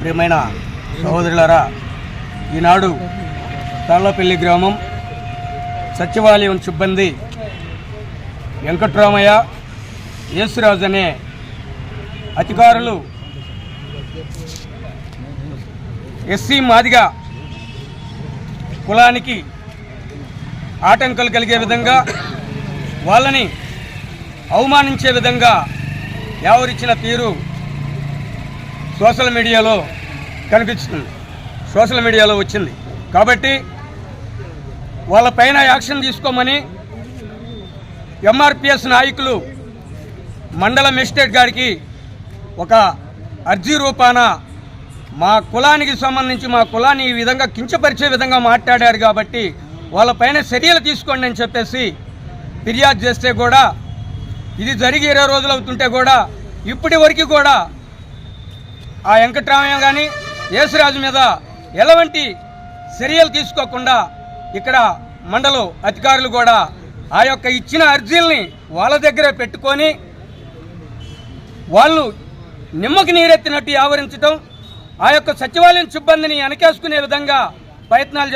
ప్రియమైన సహోదరులారా ఈనాడు తాళ్ళపల్లి గ్రామం సచివాలయం సిబ్బంది వెంకట్రామయ్య యేసురాజు అనే అధికారులు ఎస్సీ మాదిగా కులానికి ఆటంకాలు కలిగే విధంగా వాళ్ళని అవమానించే విధంగా ఎవరిచ్చిన తీరు సోషల్ మీడియాలో కనిపిస్తుంది. సోషల్ మీడియాలో వచ్చింది. కాబట్టి వాళ్ళపైన యాక్షన్ తీసుకోమని ఎంఆర్పిఎస్ నాయకులు మండల మెజిస్ట్రేట్ గారికి ఒక అర్జీ రూపాన మా కులానికి సంబంధించి మా కులాన్ని ఈ విధంగా కించపరిచే విధంగా మాట్లాడారు కాబట్టి వాళ్ళపైన చర్యలు తీసుకోండి అని చెప్పేసి ఫిర్యాదు చేస్తే కూడా ఇది జరిగి ఇరవై రోజులు అవుతుంటే కూడా ఇప్పటి వరకు కూడా ఆ వెంకట్రామయ్య కానీ యేసురాజు మీద ఎలాంటి చర్యలు తీసుకోకుండా ఇక్కడ మండలం అధికారులు కూడా ఆ యొక్క ఇచ్చిన అర్జీల్ని వాళ్ళ దగ్గరే పెట్టుకొని వాళ్ళు నిమ్మకి నీరెత్తినట్టు ఆవరించడం ఆ యొక్క సచివాలయం సిబ్బందిని వెనకేసుకునే విధంగా ప్రయత్నాలు